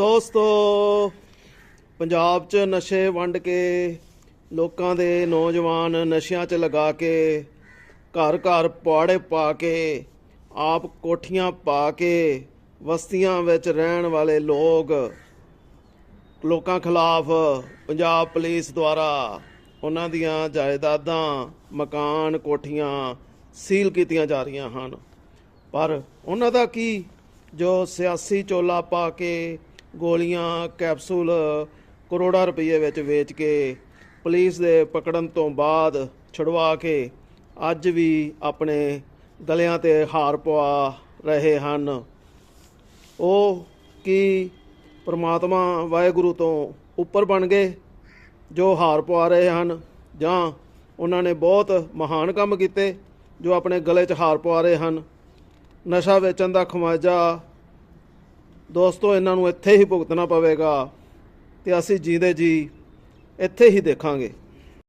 ਦੋਸਤੋ, ਪੰਜਾਬ 'ਚ ਨਸ਼ੇ ਵੰਡ ਕੇ ਲੋਕਾਂ ਦੇ ਨੌਜਵਾਨ ਨਸ਼ਿਆਂ 'ਚ ਲਗਾ ਕੇ ਘਰ ਘਰ ਪੁਆੜੇ ਪਾ ਕੇ, ਆਪ ਕੋਠੀਆਂ ਪਾ ਕੇ ਵਸਤੀਆਂ ਵਿੱਚ ਰਹਿਣ ਵਾਲੇ ਲੋਕ, ਲੋਕਾਂ ਖਿਲਾਫ ਪੰਜਾਬ ਪੁਲਿਸ ਦੁਆਰਾ ਉਹਨਾਂ ਦੀਆਂ ਜਾਇਦਾਦਾਂ, ਮਕਾਨ, ਕੋਠੀਆਂ ਸੀਲ ਕੀਤੀਆਂ ਜਾ ਰਹੀਆਂ ਹਨ। ਪਰ ਉਹਨਾਂ ਦਾ ਕੀ ਜੋ ਸਿਆਸੀ ਚੋਲਾ ਪਾ ਕੇ ਗੋਲੀਆਂ, ਕੈਪਸੂਲ, ਕਰੋੜਾਂ ਰੁਪਏ ਵਿੱਚ ਵੇਚ ਕੇ ਪੁਲਿਸ ਦੇ ਪਕੜਨ ਤੋਂ ਬਾਅਦ ਛੁਡਵਾ ਕੇ ਅੱਜ ਵੀ ਆਪਣੇ ਗਲਿਆਂ ਤੇ ਹਾਰ ਪਵਾ ਰਹੇ ਹਨ। ਉਹ ਕੀ ਪ੍ਰਮਾਤਮਾ ਵਾਹਿਗੁਰੂ ਤੋਂ ਉੱਪਰ ਬਣ ਗਏ ਜੋ ਹਾਰ ਪਵਾ ਰਹੇ ਹਨ ਜਾਂ ਉਹਨਾਂ ਨੇ ਬਹੁਤ ਮਹਾਨ ਕੰਮ ਕੀਤੇ ਜੋ ਆਪਣੇ ਗਲੇ 'ਚ ਹਾਰ ਪਵਾ ਰਹੇ ਹਨ। ਨਸ਼ਾ ਵੇਚਣ ਦਾ ਖਮਾਜਾ ਦੋਸਤੋ ਇਹਨਾਂ ਨੂੰ ਇੱਥੇ ਹੀ ਭੁਗਤਣਾ ਪਵੇਗਾ ਤੇ ਅਸੀਂ ਜੀਂਦੇ ਜੀ ਇੱਥੇ ਹੀ ਦੇਖਾਂਗੇ।